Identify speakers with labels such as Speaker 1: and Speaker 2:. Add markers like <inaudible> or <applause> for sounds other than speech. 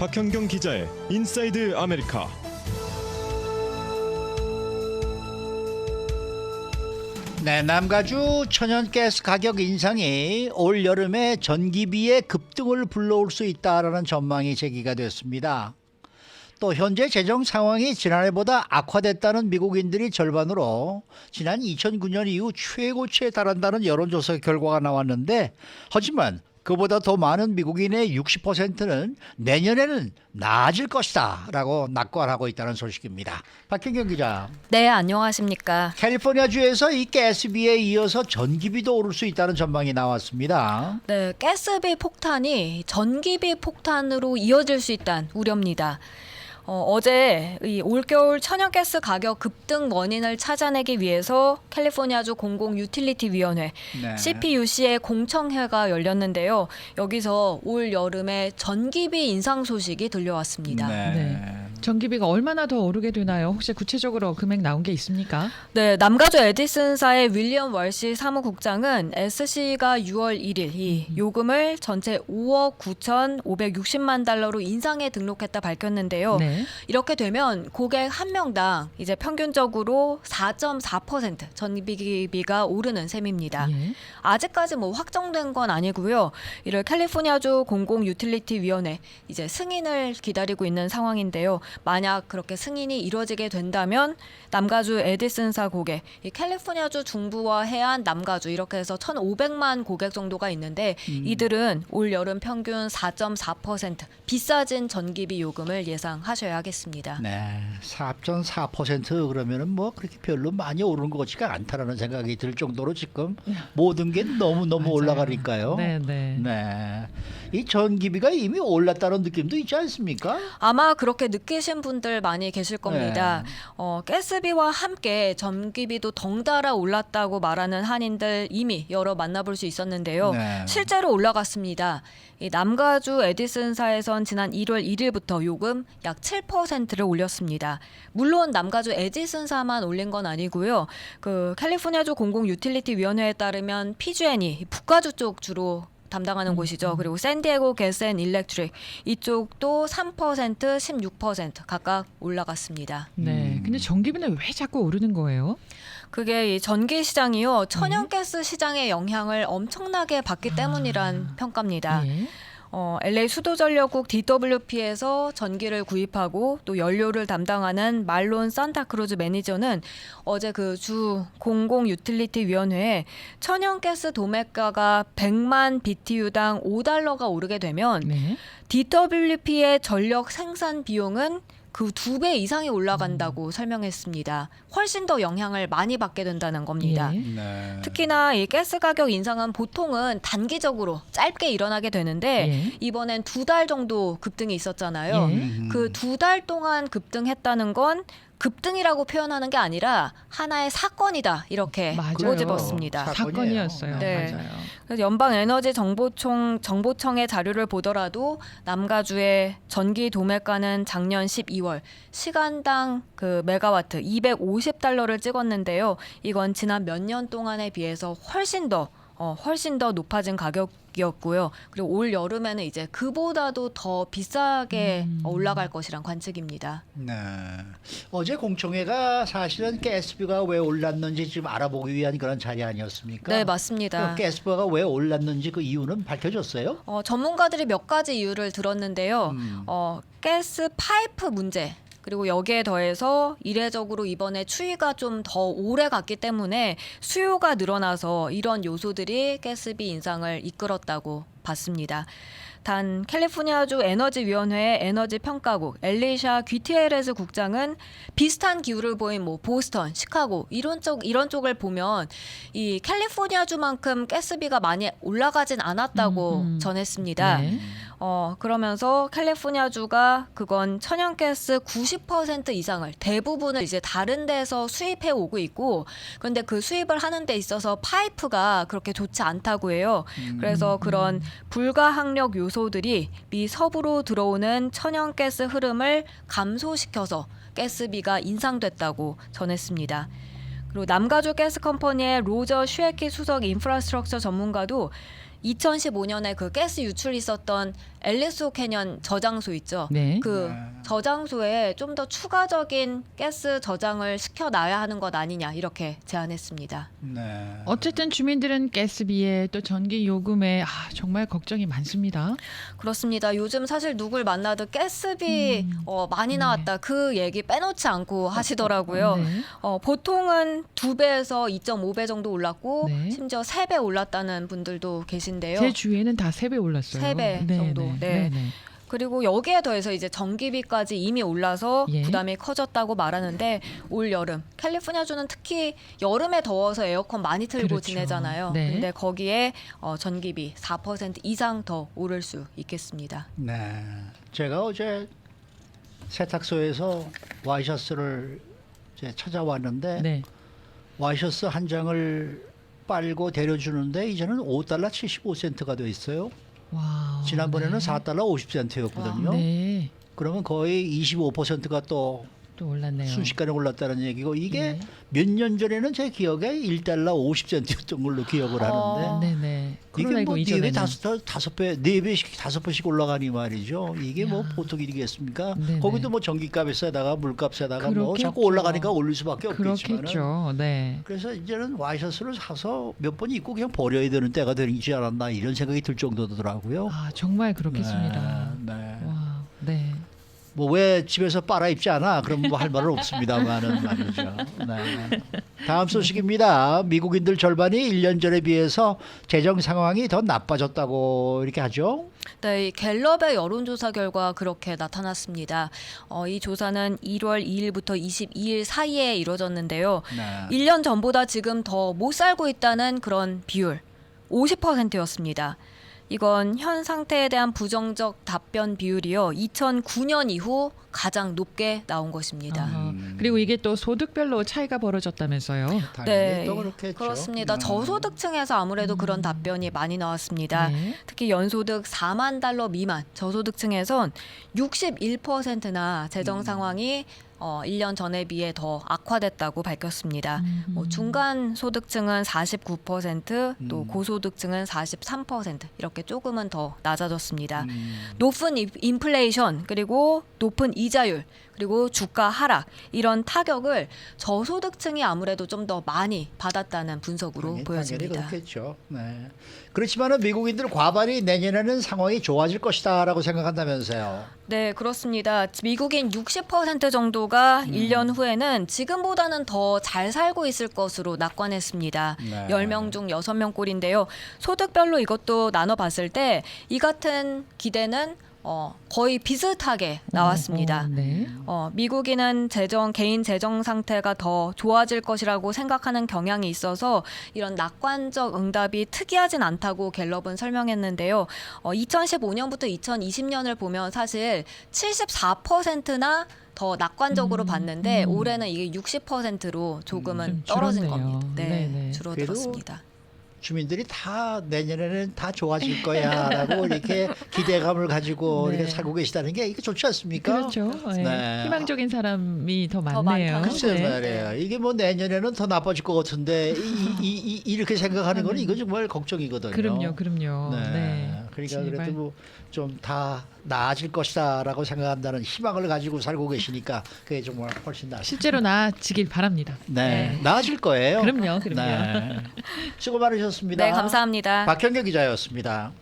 Speaker 1: 박현경 기자의 인사이드 아메리카.
Speaker 2: 네, 남가주 천연가스 가격 인상이 올 여름에 전기비의 급등을 불러올 수 있다라는 전망이 제기가 됐습니다. 또 현재 재정 상황이 지난해보다 악화됐다는 미국인들이 절반으로 지난 2009년 이후 최고치에 달한다는 여론조사 결과가 나왔는데 하지만 그보다 더 많은 미국인의 60%는 내년에는 나아질 것이다라고 낙관하고 있다는 소식입니다. 박현경 기자.
Speaker 3: 네, 안녕하십니까.
Speaker 2: 캘리포니아 주에서 이 가스비에 이어서 전기비도 오를 수 있다는 전망이 나왔습니다.
Speaker 3: 네, 가스비 폭탄이 전기비 폭탄으로 이어질 수 있다는 우려입니다. 어, 어제 이 올겨울 천연가스 가격 급등 원인을 찾아내기 위해서 캘리포니아주 공공 유틸리티 위원회
Speaker 2: 네.
Speaker 3: CPUC의 공청회가 열렸는데요. 여기서 올 여름에 전기비 인상 소식이 들려왔습니다.
Speaker 2: 네.
Speaker 4: 네. 전기비가 얼마나 더 오르게 되나요? 혹시 구체적으로 금액 나온 게 있습니까?
Speaker 3: 네, 남가주 에디슨사의 윌리엄 월시 사무국장은 SC가 6월 1일 이 요금을 전체 5억 9,560만 달러로 인상에 등록했다 밝혔는데요.
Speaker 4: 네.
Speaker 3: 이렇게 되면 고객 한 명당 이제 평균적으로 4.4% 전기비가 오르는 셈입니다.
Speaker 4: 예.
Speaker 3: 아직까지 뭐 확정된 건 아니고요. 이를 캘리포니아주 공공 유틸리티 위원회 이제 승인을 기다리고 있는 상황인데요. 만약 그렇게 승인이 이루어지게 된다면 남가주 에디슨사 고객, 이 캘리포니아주 중부와 해안 남가주 이렇게 해서 1,500만 고객 정도가 있는데 이들은 올 여름 평균 4.4% 비싸진 전기비 요금을 예상하셔야겠습니다.
Speaker 2: 네. 4.4% 그러면은 뭐 그렇게 별로 많이 오르는 것 같지가 않다라는 생각이 들 정도로 지금 모든 게 너무 너무. 올라가니까요.
Speaker 4: 네, 네.
Speaker 2: 네. 이 전기비가 이미 올랐다는 느낌도 있지 않습니까?
Speaker 3: 아마 그렇게 느끼 신 분들 많이 계실 겁니다.
Speaker 2: 네.
Speaker 3: 어, 가스비와 함께 전기비도 덩달아 올랐다고 말하는 한인들 이미 여러 만나볼 수 있었는데요.
Speaker 2: 네.
Speaker 3: 실제로 올라갔습니다. 이 남가주 에디슨사에선 지난 1월 1일부터 요금 약 7%를 올렸습니다. 물론 남가주 에디슨사만 올린 건 아니고요. 그 캘리포니아주 공공 유틸리티 위원회에 따르면 PG&E 북가주 쪽 주로 담당하는 곳이죠. 그리고 샌디에고 앤 일렉트릭 이쪽도 3% 16% 각각 올라갔습니다.
Speaker 4: 네.
Speaker 2: 음.
Speaker 4: 근데 전기비는 왜 자꾸 오르는 거예요?
Speaker 3: 그게 이 전기 시장이요. 천연가스 시장의 영향을 엄청나게 받기 때문이란 평가입니다.
Speaker 4: 예.
Speaker 3: 어, LA 수도전력국 DWP에서 전기를 구입하고 또 연료를 담당하는 말론 산타크루즈 매니저는 어제 그 주 공공 유틸리티 위원회에 천연가스 도매가가 100만 BTU당 5달러가 오르게 되면
Speaker 4: 네.
Speaker 3: DWP의 전력 생산 비용은 그 두 배 이상이 올라간다고 설명했습니다. 훨씬 더 영향을 많이 받게 된다는 겁니다.
Speaker 4: 예.
Speaker 2: 네.
Speaker 3: 특히나 이 가스 가격 인상은 보통은 단기적으로 짧게 일어나게 되는데
Speaker 4: 예.
Speaker 3: 이번엔 두 달 정도 급등이 있었잖아요.
Speaker 4: 예.
Speaker 2: 음.
Speaker 3: 그 두 달 동안 급등했다는 건 급등이라고 표현하는 게 아니라 하나의 사건이다 이렇게
Speaker 4: 맞아요.
Speaker 3: 꼬집었습니다.
Speaker 2: 사-
Speaker 4: 사건이었어요.
Speaker 3: 네.
Speaker 4: 맞아요.
Speaker 3: 그래서 연방 에너지 정보청 정보청의 자료를 보더라도 남가주의 전기 도매가는 작년 12월 시간당 그 메가와트 250달러를 찍었는데요. 이건 지난 몇 년 동안에 비해서 훨씬 더 어, 훨씬 더 높아진 가격이었고요. 그리고 올 여름에는 이제 그보다도 더 비싸게
Speaker 4: 음.
Speaker 3: 올라갈 것이란 관측입니다.
Speaker 2: 네. 어제 공청회가 사실은 가스비가 왜 올랐는지 지금 알아보기 위한 그런 자리 아니었습니까?
Speaker 3: 네, 맞습니다.
Speaker 2: 그 가스비가 왜 올랐는지 그 이유는 밝혀졌어요?
Speaker 3: 어, 전문가들이 몇 가지 이유를 들었는데요.
Speaker 2: 음.
Speaker 3: 어, 가스 파이프 문제. 그리고 여기에 더해서 이례적으로 이번에 추위가 좀 더 오래 갔기 때문에 수요가 늘어나서 이런 요소들이 가스비 인상을 이끌었다고 봤습니다. 단 캘리포니아주 에너지위원회의 에너지 평가국 엘리샤 귀티에레스 국장은 비슷한 기후를 보인 뭐 보스턴, 시카고 이런 쪽 이런 쪽을 보면 이 캘리포니아주만큼 가스비가 많이 올라가진 않았다고
Speaker 4: 음, 음.
Speaker 3: 전했습니다.
Speaker 4: 네.
Speaker 3: 어, 그러면서 캘리포니아주가 그건 천연가스 90% 이상을 대부분을 이제 다른 데서 수입해 오고 있고 그런데 그 수입을 하는 데 있어서 파이프가 그렇게 좋지 않다고 해요. 그래서 그런 불가항력 요소들이 미 서부로 들어오는 천연가스 흐름을 감소시켜서 가스비가 인상됐다고 전했습니다. 그리고 남가주 가스 컴퍼니의 로저 슈에키 수석 인프라스트럭처 전문가도 2015년에 그 가스 유출이 있었던 앨리스 캐년 저장소 있죠.
Speaker 4: 네.
Speaker 3: 그
Speaker 2: 네.
Speaker 3: 저장소에 좀 더 추가적인 가스 저장을 시켜 놔야 하는 것 아니냐 이렇게 제안했습니다.
Speaker 2: 네.
Speaker 4: 어쨌든 주민들은 가스비에 또 전기 요금에 아, 정말 걱정이 많습니다.
Speaker 3: 그렇습니다. 요즘 사실 누굴 만나도 가스비
Speaker 4: 음.
Speaker 3: 어, 많이
Speaker 4: 네.
Speaker 3: 나왔다 그 얘기 빼놓지 않고 하시더라고요.
Speaker 4: 네.
Speaker 3: 어, 보통은 두 배에서 2.5배 정도 올랐고
Speaker 4: 네.
Speaker 3: 심지어 세 배 올랐다는 분들도 계신데요.
Speaker 4: 제 주위에는 다 세 배 올랐어요.
Speaker 3: 세 배
Speaker 4: 네,
Speaker 3: 정도.
Speaker 4: 네.
Speaker 3: 네.
Speaker 4: 네, 네.
Speaker 3: 그리고 여기에 더해서 이제 전기비까지 이미 올라서
Speaker 4: 예.
Speaker 3: 부담이 커졌다고 말하는데 올 여름 캘리포니아주는 특히 여름에 더워서 에어컨 많이 틀고
Speaker 4: 그렇죠.
Speaker 3: 지내잖아요.
Speaker 4: 네.
Speaker 3: 근데 거기에 어, 전기비 4% 이상 더 오를 수 있겠습니다.
Speaker 2: 네. 제가 어제 세탁소에서 와이셔츠를 이제 찾아왔는데
Speaker 4: 네.
Speaker 2: 와이셔츠 한 장을 빨고 데려주는데 이제는 5달러 75센트가 돼 있어요.
Speaker 4: 와.
Speaker 2: 지난번에는
Speaker 4: 네.
Speaker 2: 4달러 50센트였거든요.
Speaker 4: 네.
Speaker 2: 그러면 거의 25%가 또
Speaker 4: 또 올랐네요.
Speaker 2: 순식간에 올랐다는 얘기고 이게
Speaker 4: 네.
Speaker 2: 몇년 전에는 제 기억에 1달러 50센트였던 걸로 기억을 하는데
Speaker 3: 어.
Speaker 4: 네, 네.
Speaker 2: 이게
Speaker 4: 코로나19
Speaker 2: 뭐네 배
Speaker 4: 이전에는
Speaker 2: 다섯 다섯 배네 배씩 다섯 배씩 올라가니 말이죠. 이게 뭐
Speaker 4: 야.
Speaker 2: 보통 일이겠습니까?
Speaker 4: 네네.
Speaker 2: 거기도 뭐 전기값에다가 물값에다가 뭐
Speaker 4: 그렇겠죠.
Speaker 2: 자꾸 올라가니까 올릴 수밖에 없겠지만.
Speaker 4: 그렇겠죠. 네.
Speaker 2: 그래서 이제는 와이셔츠를 사서 몇 번 입고 그냥 버려야 되는 때가 되지 않았나 이런 생각이 들 정도더라고요.
Speaker 4: 아, 정말 그렇겠습니다.
Speaker 2: 네. 네.
Speaker 4: 와. 네.
Speaker 2: 뭐 왜 집에서 빨아 입지 않아? 그럼 뭐 할 말은 없습니다만은 말이죠. 네. 다음 소식입니다. 미국인들 절반이 1년 전에 비해서 재정 상황이 더 나빠졌다고 이렇게 하죠.
Speaker 3: 네, 이 갤럽의 여론조사 결과 그렇게 나타났습니다. 어, 이 조사는 1월 2일부터 22일 사이에 이루어졌는데요.
Speaker 2: 네.
Speaker 3: 1년 전보다 지금 더 못 살고 있다는 그런 비율 50%였습니다. 이건 현 상태에 대한 부정적 답변 비율이요. 2009년 이후 가장 높게 나온 것입니다.
Speaker 2: 음.
Speaker 4: 그리고 이게 또 소득별로 차이가 벌어졌다면서요.
Speaker 2: 그렇겠죠.
Speaker 3: 그렇습니다.
Speaker 2: 음.
Speaker 3: 저소득층에서 아무래도 그런 답변이 많이 나왔습니다.
Speaker 4: 네.
Speaker 3: 특히 연소득 4만 달러 미만 저소득층에선 61%나 재정
Speaker 2: 음.
Speaker 3: 상황이 어, 1년 전에 비해 더 악화됐다고 밝혔습니다.
Speaker 4: 음.
Speaker 3: 뭐 중간 소득층은 49%또
Speaker 2: 음.
Speaker 3: 고소득층은 43% 이렇게 조금은 더 낮아졌습니다.
Speaker 2: 음.
Speaker 3: 높은 인- 인플레이션 그리고 높은 이자율 그리고 주가 하락 이런 타격을 저소득층이 아무래도 좀 더 많이 받았다는 분석으로
Speaker 2: 당연히-
Speaker 3: 보여집니다.
Speaker 2: 당연히 그렇겠죠. 네. 그렇지만은 미국인들 과반이 내년에는 상황이 좋아질 것이다라고 생각한다면서요.
Speaker 3: 네, 그렇습니다. 미국인 60% 정도가
Speaker 2: 음.
Speaker 3: 1년 후에는 지금보다는 더 잘 살고 있을 것으로 낙관했습니다.
Speaker 2: 네.
Speaker 3: 10명 중 6명 꼴인데요. 소득별로 이것도 나눠 봤을 때 이 같은 기대는 어, 거의 비슷하게 나왔습니다.
Speaker 4: 어, 네.
Speaker 3: 어, 미국인은 재정 개인 재정 상태가 더 좋아질 것이라고 생각하는 경향이 있어서 이런 낙관적 응답이 특이하진 않다고 갤럽은 설명했는데요. 어, 2015년부터 2020년을 보면 사실 74%나 더 낙관적으로
Speaker 4: 음,
Speaker 3: 봤는데
Speaker 4: 음.
Speaker 3: 올해는 이게 60%로 조금은
Speaker 4: 좀
Speaker 3: 떨어진. 겁니다. 네,
Speaker 4: 네네.
Speaker 3: 줄어들었습니다.
Speaker 2: 주민들이 다 내년에는 다 좋아질 <laughs> 거야라고 이렇게 기대감을 가지고
Speaker 4: 네.
Speaker 2: 이렇게 살고 계시다는 게 이게 좋지 않습니까?
Speaker 4: 그렇죠. 네.
Speaker 2: 네.
Speaker 4: 희망적인 사람이
Speaker 3: 더더
Speaker 4: 많네요.
Speaker 2: 글쎄
Speaker 3: 네.
Speaker 2: 말이에요. 이게 뭐 내년에는 더 나빠질 것 같은데 이, 이, 렇게 생각하는 거는 이거 정말 걱정이거든요.
Speaker 4: 그럼요, 그럼요.
Speaker 2: 네.
Speaker 4: 네.
Speaker 2: 그러니까
Speaker 4: 제발.
Speaker 2: 그래도 뭐좀다 나아질 것이다라고 생각한다는 희망을 가지고 살고 계시니까 그게 정말 훨씬 낫습니다.
Speaker 4: 실제로 나아지길 바랍니다.
Speaker 2: 네,
Speaker 3: 네.
Speaker 2: 나아질 거예요.
Speaker 4: 그럼요, 그럼요.
Speaker 2: 네. 수고 많으셨습니다.
Speaker 3: 네, 감사합니다.
Speaker 2: 박현경 기자였습니다.